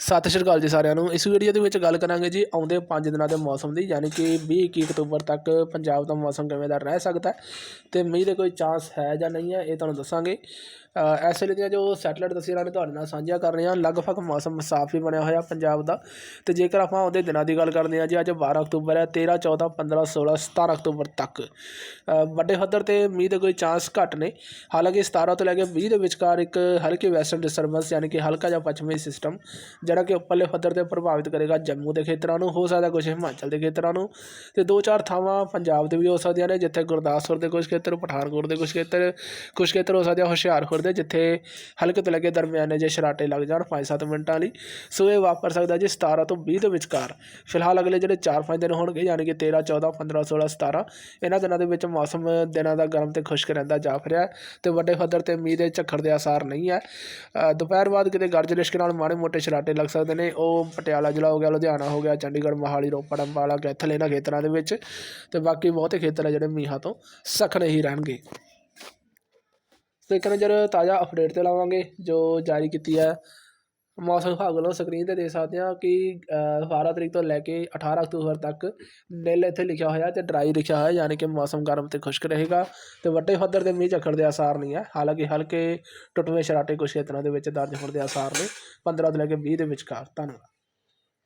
ਸਤਿ ਸ਼੍ਰੀ ਅਕਾਲ ਜੀ ਸਾਰਿਆਂ ਨੂੰ। ਇਸ ਵੀਡੀਓ ਦੇ ਵਿੱਚ ਗੱਲ ਕਰਾਂਗੇ ਜੀ ਆਉਂਦੇ 5 ਦਿਨਾਂ ਦੇ ਮੌਸਮ ਦੀ ਯਾਨੀ ਕਿ 20 21 ਅਕਤੂਬਰ ਤੱਕ ਪੰਜਾਬ ਦਾ ਮੌਸਮ ਕਿਵੇਂ ਦਾ ਰਹਿ ਸਕਦਾ ਹੈ ਤੇ ਮੀਂਹ ਦੇ ਕੋਈ ਚਾਂਸ ਹੈ ਜਾਂ ਨਹੀਂ ਹੈ ਇਹ ਤੁਹਾਨੂੰ ਦੱਸਾਂਗੇ। ਅ, ਇਸ ਵੇਲੇ ਦੀਆਂ ਜੋ ਸੈਟਲਾਈਟ ਤਸਵੀਰਾਂ ਨੇ ਤੁਹਾਡੇ ਨਾਲ ਸਾਂਝੀਆਂ ਕਰ ਰਹੇ ਹਾਂ ਲਗਭਗ ਮੌਸਮ ਸਾਫ਼ ਹੀ ਬਣਿਆ ਹੋਇਆ ਪੰਜਾਬ ਦਾ। ਤੇ ਜੇਕਰ ਆਪਾਂ ਆਉਂਦੇ ਦਿਨਾਂ ਦੀ ਗੱਲ ਕਰਦੇ ਹਾਂ ਜੀ ਅੱਜ 12 ਅਕਤੂਬਰ ਹੈ 13 14 15 16 17 ਅਕਤੂਬਰ ਤੱਕ। ਵੱਡੇ ਪੱਧਰ ਤੇ ਮੀਂਹ ਦੇ ਕੋਈ ਚਾਂਸ ਘੱਟ ਨੇ। ਹਾਲਾਂਕਿ 17 ਤੋਂ ਲੈ ਕੇ 20 ਦੇ ਵਿਚਕਾਰ ਇੱਕ ਹਲਕੀ ਵੈਸਟਰਨ ਡਿਸਟਰਬੈਂਸ ਯਾਨੀ ਕਿ ਹਲਕਾ ਜਿਹਾ ਪੱਛਮੀ ਸਿਸਟਮ ਜਿਹੜਾ ਕਿ ਉੱਪਰਲੇ ਪੱਧਰ ਤੇ ਪ੍ਰਭਾਵਿਤ ਕਰੇਗਾ ਜੰਮੂ ਦੇ ਖੇਤਰਾਂ ਨੂੰ, ਹੋ ਸਕਦਾ ਕੁਝ ਹਿਮਾਚਲ ਦੇ ਖੇਤਰਾਂ ਨੂੰ। ਤੇ ਦੋ ਚਾਰ ਥਾਵਾਂ ਪੰਜਾਬ ਦੇ ਵੀ ਹੋ ਸਕਦੀਆਂ ਨੇ, ਜਿੱਥੇ ਗੁਰਦਾਸਪੁਰ ਦੇ ਕੁਝ ਖੇਤਰ, ਪਠਾਨਕੋਟ ਦੇ ਕੁਝ ਖੇਤਰ ਕੁਝ ਖੇਤਰ ਹੋ ਸਕਦੇ ਆ ਹੁਸ਼ਿਆਰਪੁਰ ਦੇ, ਜਿੱਥੇ ਹਲਕੇ ਤੋਂ ਲੈ ਦਰਮਿਆਨੇ ਜੇ ਸ਼ਰਾਟੇ ਲੱਗ ਜਾਣ 5-7 ਮਿੰਟਾਂ ਲਈ। ਸੋ ਇਹ ਵਾਪਰ ਸਕਦਾ ਜੀ 17 ਤੋਂ 20 ਦੇ ਵਿਚਕਾਰ। ਫਿਲਹਾਲ ਅਗਲੇ ਜਿਹੜੇ 4-5 ਦਿਨ ਹੋਣਗੇ, ਯਾਨੀ ਕਿ 13 14 15 16 17 ਇਹਨਾਂ ਦਿਨਾਂ ਦੇ ਵਿੱਚ ਮੌਸਮ ਦਿਨਾਂ ਦਾ ਗਰਮ ਤੇ ਖੁਸ਼ਕ ਰਹਿੰਦਾ ਜਾ ਰਿਹਾ ਹੈ। ਤੇ ਵੱਡੇ ਪੱਧਰ ਤੇ ਮੀਂਹ ਦੇ ਝੱਖੜ ਦੇ ਆਸਾਰ ਨਹੀਂ ਹੈ। ਦੁਪਹਿਰ ਬਾਅਦ ਕਿਤੇ ਗਰਜ ਲਿਸ਼ਕ ਨਾਲ ਮਾੜੇ ਮੋਟੇ ਸ਼ਰਾਟੇ ਲੱਗ ਸਕਦੇ ਨੇ। ਉਹ ਪਟਿਆਲਾ ਜ਼ਿਲ੍ਹਾ ਹੋ ਗਿਆ, ਲੁਧਿਆਣਾ ਹੋ ਗਿਆ, ਚੰਡੀਗੜ੍ਹ, ਮੋਹਾਲੀ, ਰੋਪੜ, ਅੰਬਾਲਾ, ਕੈਥਲ, ਇਹਨਾਂ ਖੇਤਰਾਂ ਦੇ ਵਿੱਚ। ਤੇ ਬਾਕੀ ਬਹੁਤੇ ਖੇਤਰ ਆ ਜਿਹੜੇ ਮੀਂਹਾਂ ਤੋਂ ਸਖਣੇ ਹੀ ਰਹਿਣਗੇ। ਤੇ ਇੱਕ ਨਜ਼ਰ ਤਾਜ਼ਾ ਅਪਡੇਟ ਤੇ ਲਾਵਾਂਗੇ, ਜੋ ਜਾਰੀ ਕੀਤੀ ਹੈ ਮੌਸਮ ਵਿਭਾਗ ਵੱਲੋਂ ਸਕਰੀਨ ਤੇ ਦੇਖ ਸਕਦੇ ਹਾਂ ਕਿ ਅ, 12 ਤਰੀਕ ਤੋਂ ਲੈ ਕੇ 18 ਅਕਤੂਬਰ ਤੱਕ ਨਿਲ ਇੱਥੇ ਲਿਖਿਆ ਹੋਇਆ ਤੇ ਡਰਾਈ ਲਿਖਿਆ ਹੋਇਆ ਯਾਨੀ ਕਿ ਮੌਸਮ ਗਰਮ ਤੇ ਖੁਸ਼ਕ ਰਹੇਗਾ ਤੇ ਵੱਡੇ ਪੱਧਰ ਤੇ ਮੀਂਹ ਝੱਖੜ ਦੇ ਆਸਾਰ ਨਹੀਂ ਹੈ। ਹਾਲਾਂਕਿ ਹਲਕੇ ਟੁੱਟਵੇਂ ਸ਼ਰਾਟੇ ਕੁਝ ਖੇਤਰਾਂ ਦੇ ਵਿੱਚ ਦਰਜ ਹੋਣ ਦੇ ਆਸਾਰ ਨੇ। 15 ਤੋਂ ਲੈ ਕੇ 20 ਦੇ ਵਿਚਕਾਰ। ਧੰਨਵਾਦ।